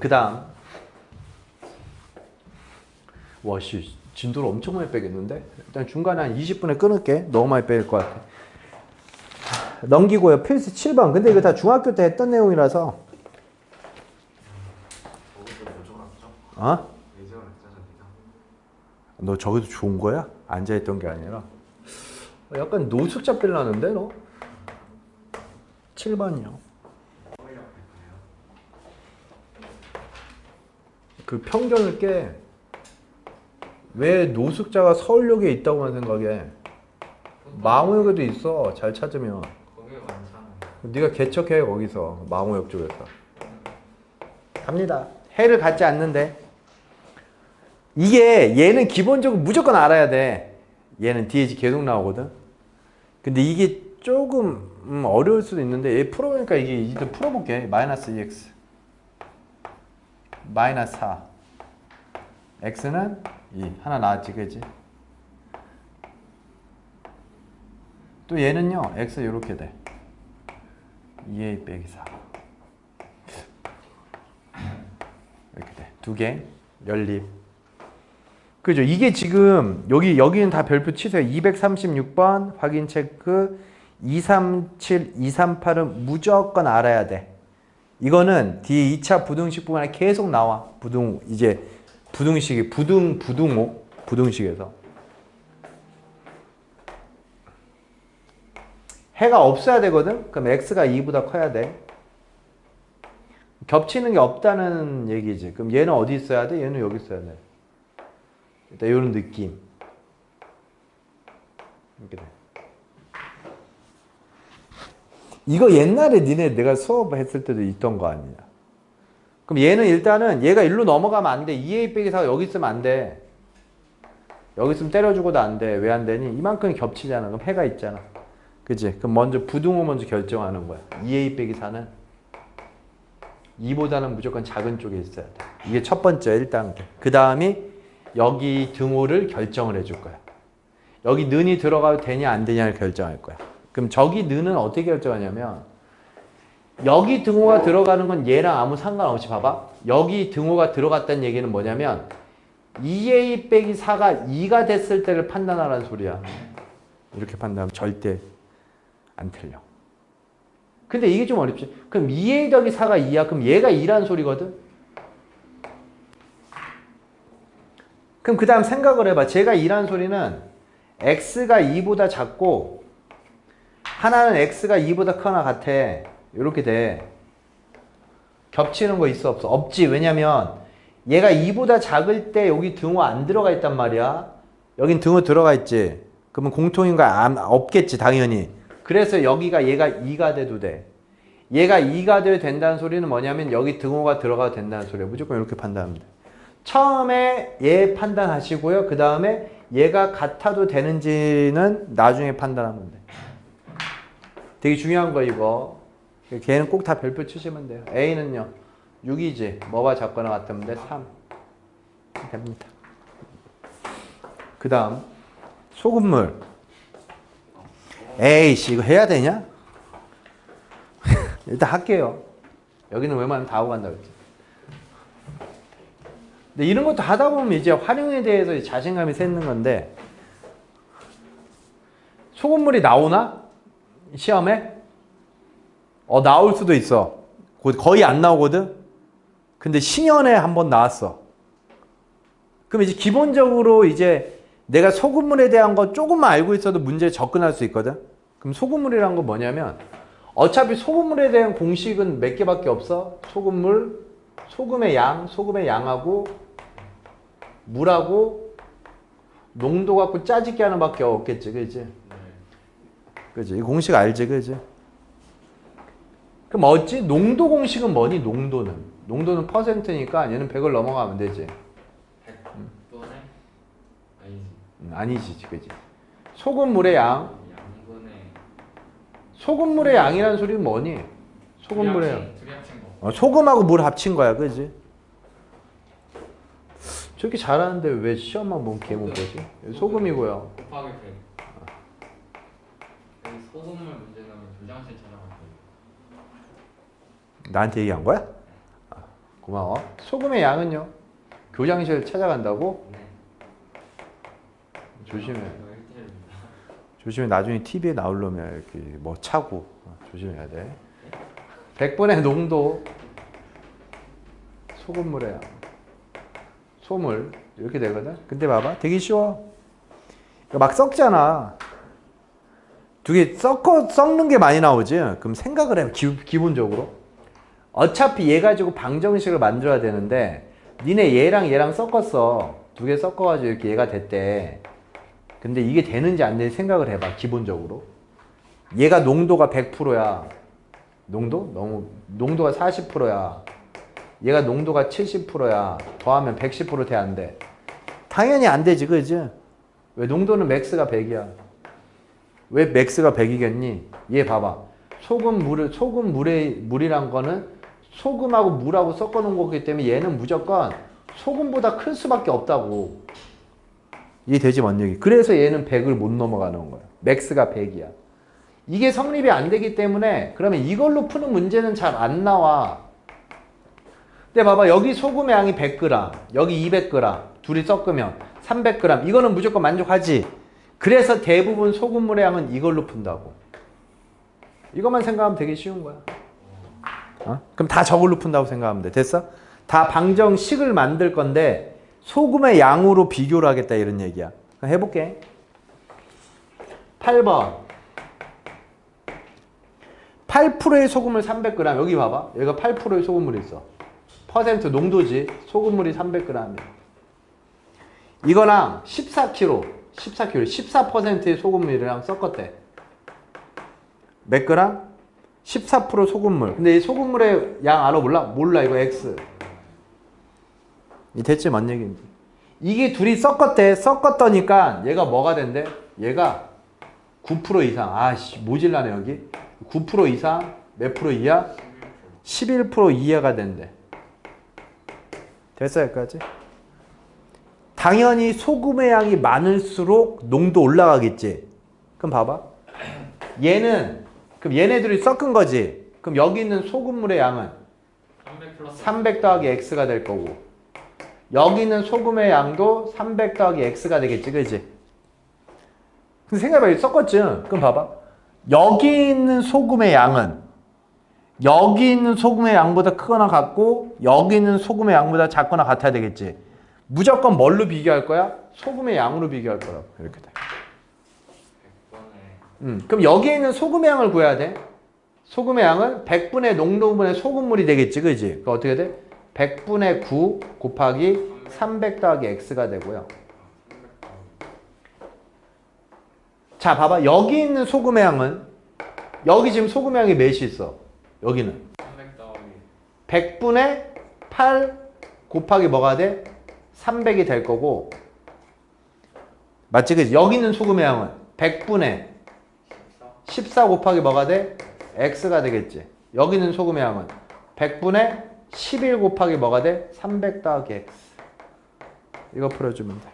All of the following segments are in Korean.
그 다음. 와, 씨. 진도를 엄청 많이 빼겠는데? 일단 중간에 한 20분에 끊을게. 너무 많이 빼일 것 같아. 넘기고요. 필수 7번. 근데 이거 다 중학교 때 했던 내용이라서. 어? 너 저기도 좋은 거야? 앉아있던 게 아니라. 약간 노숙자 빌라는데, 너? 7번이요. 그 편견을 깨. 왜 노숙자가 서울역에 있다고만 생각해? 망우역에도 있어. 잘 찾으면. 네가 개척해 거기서 망우역 쪽에서. 갑니다. 해를 갖지 않는데 이게 얘는 기본적으로 무조건 알아야 돼. 얘는 뒤에 계속 나오거든. 근데 이게 조금 음, 어려울 수도 있는데 얘 풀어보니까 이게 이제 풀어볼게. 마이너스 2x 마이너스 4 x는 2 하나 나왔지 그지? 또 얘는요 x 이렇게 돼. 2a 빼기 4 이렇게 돼. 두 개. 연립. 그죠? 이게 지금 여기 여기는 다 별표 치세요. 236번 확인 체크 237, 238은 무조건 알아야 돼. 이거는 뒤에 2차 부등식뿐만 아니라 계속 나와. 부등 이제 부등식이 부등 부등호 부등식에서 해가 없어야 되거든. 그럼 x가 2보다 커야 돼. 겹치는 게 없다는 얘기지. 그럼 얘는 어디 있어야 돼? 얘는 여기 있어야 돼. 일단 이런 느낌. 이렇게 돼. 이거 옛날에 니네 내가 수업했을 때도 있던 거 아니야. 그럼 얘는 일단은 얘가 일로 넘어가면 안 돼. 2a 빼기 4가 여기 있으면 안 돼. 여기 있으면 때려주고도 안 돼. 왜 안 되니? 이만큼 겹치잖아. 그럼 해가 있잖아. 그지? 그럼 먼저 부등호 먼저 결정하는 거야. 2a 빼기 4는 2보다는 무조건 작은 쪽에 있어야 돼. 이게 첫 번째 1단계. 그 다음이 여기 등호를 결정을 해줄 거야. 여기 는이 들어가도 되냐 안 되냐를 결정할 거야. 그럼 저기 는은 어떻게 결정하냐면 여기 등호가 들어가는 건 얘랑 아무 상관없이 봐봐. 여기 등호가 들어갔다는 얘기는 뭐냐면 2a 빼기 4가 2가 됐을 때를 판단하라는 소리야. 이렇게 판단하면 절대 안 틀려. 근데 이게 좀 어렵지. 그럼 2a 더하기 4가 2야. 그럼 얘가 2라는 소리거든. 그럼 그 다음 생각을 해봐. 제가 2라는 소리는 x가 2보다 작고 하나는 x가 2보다 크거나 같아. 이렇게 돼. 겹치는 거 있어 없어? 없지. 왜냐면 얘가 2보다 작을 때 여기 등호 안 들어가 있단 말이야. 여긴 등호 들어가 있지. 그러면 공통인 거 안- 없겠지 당연히. 그래서 여기가 얘가 2가 돼도 돼. 얘가 2가 돼도 된다는 소리는 뭐냐면 여기 등호가 들어가도 된다는 소리야. 무조건 이렇게 돼. 처음에 얘 판단하시고요. 그 다음에 얘가 같아도 되는지는 나중에 판단하면 돼. 되게 중요한 거 이거. 걔는 꼭 다 별표 치시면 돼요. A는요. 6이지. 뭐가 작거나 돼. 3. 됩니다. 그 다음 소금물. 에이씨 이거 해야 되냐? 일단 할게요. 여기는 웬만하면 다 하고 간다 그랬지. 근데 이런 것도 하다 보면 이제 활용에 대해서 자신감이 생는 건데 소금물이 나오나? 시험에? 어 나올 수도 있어. 거- 거의 안 나오거든. 근데 신년에 한번 나왔어. 그럼 이제 기본적으로 이제 내가 소금물에 대한 거 조금만 알고 있어도 문제에 접근할 수 있거든. 그럼 소금물이란 건 뭐냐면 어차피 소금물에 대한 공식은 몇 개밖에 없어. 소금물, 소금의 양, 소금의 양하고 물하고 농도 갖고 짜집기 하는 밖에 없겠지. 그지? 그지? 이 공식 알지? 그지? 그럼 어찌? 농도 공식은 뭐니? 농도는. 농도는 퍼센트니까 얘는 100을 넘어가면 되지. 100 또는 아니지. 음, 아니지, 그지? 소금물의 양. 양분의 소금물의 양이라는 소리는 뭐니? 소금물의 양. 어, 소금하고 물 합친 거야, 그지? 저렇게 잘하는데 왜 시험만 보면 개못 보지? 소금이고요. 곱하기 100. 소금물 문제 나면 조장실 찾아갈 거예요. 나한테 얘기한 거야? 아, 고마워. 소금의 양은요? 교장실 찾아간다고? 네. 조심해. 1대1입니다. 조심해. 나중에 TV에 나오려면 이렇게 뭐 차고 어, 조심해야 돼. 100분의 농도 소금물의 양. 소물 이렇게 되거든. 근데 봐봐. 되게 쉬워. 막 썩잖아. 두개 썩어 썩는 게 많이 나오지. 그럼 생각을 해. 기, 기본적으로. 어차피 얘 가지고 방정식을 만들어야 되는데 니네 얘랑 얘랑 섞었어. 두 개 섞어가지고 이렇게 얘가 됐대. 근데 이게 되는지 안 되는지 생각을 해봐. 기본적으로. 얘가 농도가 100%야. 농도? 너무 농도가 40%야. 얘가 농도가 70%야. 더하면 110%돼 안 돼. 당연히 안 되지, 그지? 왜 농도는 맥스가 100이야. 왜 맥스가 100이겠니? 얘 봐봐. 소금 물을 소금 물에 물이란 거는 소금하고 물하고 섞어 놓은 거기 때문에 얘는 무조건 소금보다 클 수밖에 없다고. 이해되지 뭔 얘기? 그래서 얘는 100을 못 넘어가는 거야. 맥스가 100이야. 이게 성립이 안 되기 때문에 그러면 이걸로 푸는 문제는 잘 안 나와. 근데 봐봐 여기 소금의 양이 100g, 여기 200g, 둘이 섞으면 300g. 이거는 무조건 만족하지. 그래서 대부분 소금물의 양은 이걸로 푼다고. 이것만 생각하면 되게 쉬운 거야. 어? 그럼 다 저걸로 푼다고 생각하면 돼. 됐어? 다 방정식을 만들 건데 소금의 양으로 비교를 하겠다 이런 얘기야. 해볼게. 8번. 8%의 소금물 300g. 여기 봐봐. 여기가 8%의 소금물이 있어. 퍼센트 농도지. 소금물이 300g이야. 이거랑 14kg, 14kg, 14%의 소금물이랑 섞었대. 몇 그램? 14% 소금물. 근데 이 소금물의 양 알아 몰라? 몰라. 이거 X. 이 대체 뭔 얘기인지. 이게 둘이 섞었대. 섞었더니까 얘가 뭐가 된대? 얘가 9% 이상. 아씨, 모질라네 여기. 9% 이상 몇 프로 이하? 11% 이하가 된대. 됐어 여기까지? 당연히 소금의 양이 많을수록 농도 올라가겠지. 그럼 봐봐. 얘는 그럼 얘네들이 섞은 거지. 그럼 여기 있는 소금물의 양은 300 플러스 300 더하기 x가 될 거고 여기 있는 소금의 양도 300 더하기 x가 되겠지. 그지? 근데 생각해봐. 섞었지. 그럼 봐봐. 여기 있는 소금의 양은 여기 있는 소금의 양보다 크거나 같고 여기 있는 소금의 양보다 작거나 같아야 되겠지. 무조건 뭘로 비교할 거야? 소금의 양으로 비교할 거라고. 이렇게 돼. 100번에 음, 그럼 여기에 있는 소금의 양을 구해야 돼. 소금의 양은 100분의 농도분의 소금물이 되겠지, 그지? 그 어떻게 돼? 100분의 9 곱하기 300 더하기 x가 되고요. 300 더하기 자, 봐봐. 여기 있는 소금의 양은 여기 지금 소금의 양이 몇이 있어? 여기는 300 더하기 100분의 8 곱하기 뭐가 돼? 300이 될 거고 맞지? 그지? 여기 있는 소금의 양은 100분의 14 14 곱하기 뭐가 돼? x가 되겠지. 여기 있는 소금의 양은 100분의 11 곱하기 뭐가 돼? 300 더하기 x. 이거 풀어주면 돼.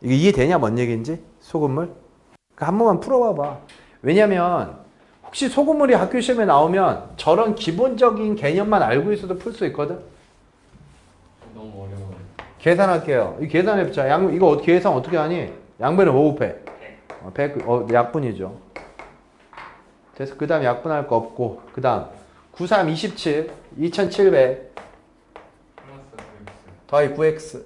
이게 이해되냐? 뭔 얘기인지? 소금물? 그한 번만 풀어봐봐. 왜냐면 혹시 소금물이 학교 시험에 나오면 저런 기본적인 개념만 알고 있어도 풀 수 있거든? 너무 어려워요. 계산할게요. 이 계산해보자. 양, 이거 어떻게 계산 어떻게 하니? 양변을 뭐 곱해? 100 어, 100, 어, 약분이죠. 그래서 그 다음 약분할 거 없고, 그 다음. 93, 27, 2700 플러스 9x 더하기 9x,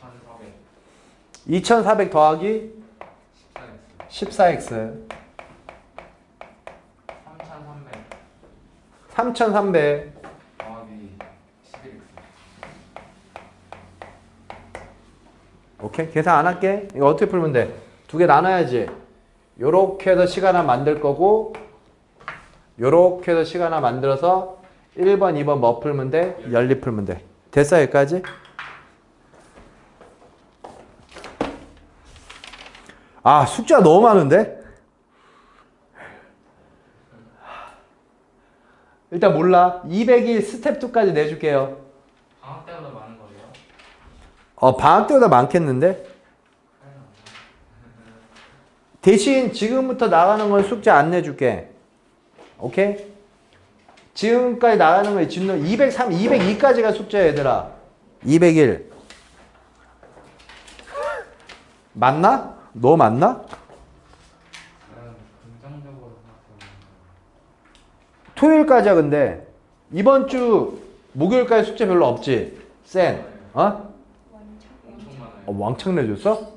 1400 2400 더하기 14x 14x, 3300 3300 더하기 11x 오케이? 계산 안 할게. 이거 어떻게 풀면 돼? 두 개 나눠야지. 요렇게 해서 시간 하나 만들 거고, 요렇게 해서 시간 하나 만들어서 1번, 2번 뭐 풀면 돼? 연립 풀면 돼. 됐어, 여기까지? 아, 숙제가 너무 많은데? 일단 몰라. 201 스텝 2까지 내줄게요. 방학 거예요? 어, 방학 때보다 많겠는데? 대신 지금부터 나가는 건 숙제 안 내줄게. 오케이? 지금까지 나가는 거에 진로 203, 202까지가 숙제야 얘들아. 201. 맞나? 너 맞나? 토요일까지야 근데 이번 주 목요일까지 숙제 별로 없지? 센. 어? 어, 왕창 내줬어?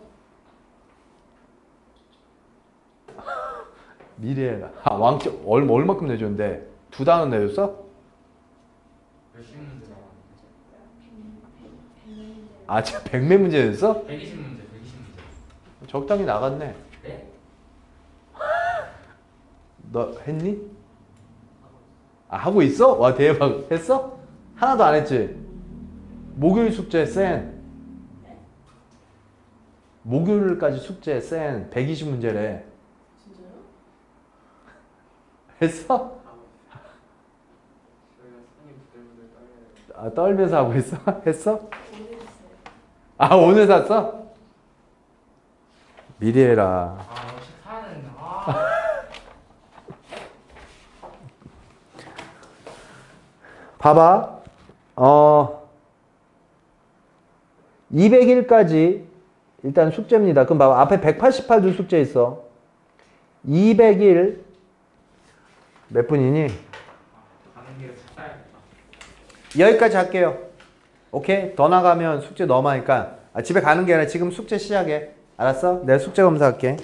미래가 아, 왕창 얼 얼마큼 내줬는데 두 단원 내줬어? 몇십 문제 나왔는데. 아 진짜 백매 문제 냈어? 120문제, 120문제. 적당히 나갔네. 네? 너 했니? 아 하고 있어? 와 대박 했어? 하나도 안 했지? 목요일 숙제 센 목요일까지 숙제 센 120문제래 진짜요? 했어? 아 떨면서 하고 있어? 했어? 아 오늘 샀어? 미리 해라 아, 되는데. 아. 봐봐. 어, 201까지 일단 숙제입니다. 그럼 봐봐. 앞에 188도 숙제 있어. 201 몇 분이니? 여기까지 할게요. 오케이? 더 나가면 숙제 너무 많으니까 아, 집에 가는 게 아니라 지금 숙제 시작해. 알았어? 내가 숙제 검사할게.